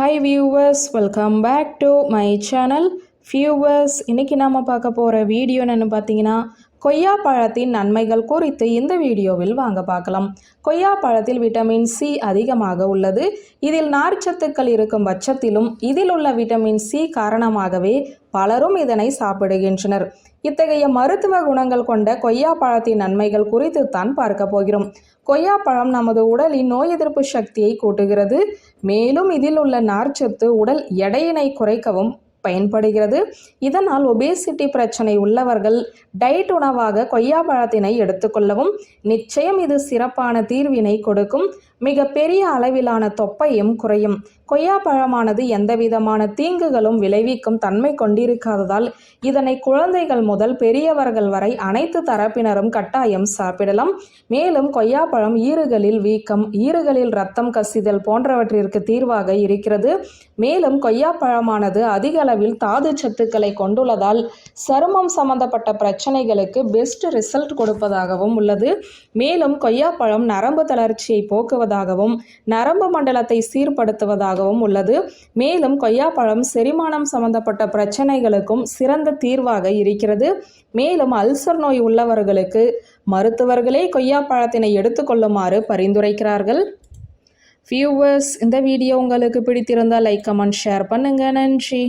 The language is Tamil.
Hi viewers welcome back to my channel viewers இன்றைக்கி நாம் பார்க்க போகிற வீடியோன்னு பார்த்தீங்கன்னா கொய்யா பழத்தின் நன்மைகள் குறித்து இந்த வீடியோவில் வாங்க பார்க்கலாம். கொய்யா பழத்தில் விட்டமின் சி அதிகமாக உள்ளது. இதில் நார்ச்சத்துக்கள் இருக்கும் பட்சத்திலும் இதில் உள்ள விட்டமின் சி காரணமாகவே பலரும் இதனை சாப்பிடுகின்றனர். இத்தகைய மருத்துவ குணங்கள் கொண்ட கொய்யா பழத்தின் நன்மைகள் குறித்து தான் பார்க்க போகிறோம். கொய்யா பழம் நமது உடலின் நோய் எதிர்ப்பு சக்தியை கூட்டுகிறது. மேலும் இதில் உள்ள நார்ச்சத்து உடல் எடையினை குறைக்கவும் பயன்படுகிறது. இதனால் ஒபேசிட்டி பிரச்சனை உள்ளவர்கள் டயட் உணவாக கொய்யா பழத்தினை எடுத்துக்கொள்ளவும் நிச்சயம் இது சிறப்பான தீர்வினை கொடுக்கும். மிக பெரிய அளவிலான தொப்பையும் குறையும். கொய்யா பழமானது எந்தவிதமான தீங்குகளும் விளைவிக்கும் தன்மை கொண்டிருக்காததால் இதனை குழந்தைகள் முதல் பெரியவர்கள் வரை அனைத்து தரப்பினரும் கட்டாயம் சாப்பிடலாம். மேலும் கொய்யாப்பழம் ஈறுகளில் வீக்கம் ஈறுகளில் ரத்தம் கசிதல் போன்றவற்றிற்கு தீர்வாக இருக்கிறது. மேலும் கொய்யாப்பழமானது அதிக அளவில் தாது சத்துக்களை கொண்டுள்ளதால் சருமம் சம்பந்தப்பட்ட பிரச்சனைகளுக்கு பெஸ்ட் ரிசல்ட் கொடுப்பதாகவும் உள்ளது. மேலும் கொய்யாப்பழம் நரம்பு தளர்ச்சியை போக்குவதாகவும் நரம்பு மண்டலத்தை சீர்படுத்துவதாகவும் உள்ளது. மேலும் கொய்யாப்பழம் செரிமானம் சம்பந்தப்பட்ட பிரச்சனைகளுக்கும் சிறந்த தீர்வாக இருக்கிறது. மேலும் அல்சர் நோய் உள்ளவர்களுக்கு மருத்துவர்களே கொய்யாப்பழத்தினை எடுத்துக்கொள்ளுமாறு பரிந்துரைக்கிறார்கள். வியூவர்ஸ் இந்த வீடியோ உங்களுக்கு பிடித்திருந்தால் லைக் கமெண்ட் ஷேர் பண்ணுங்கள் நன்றி.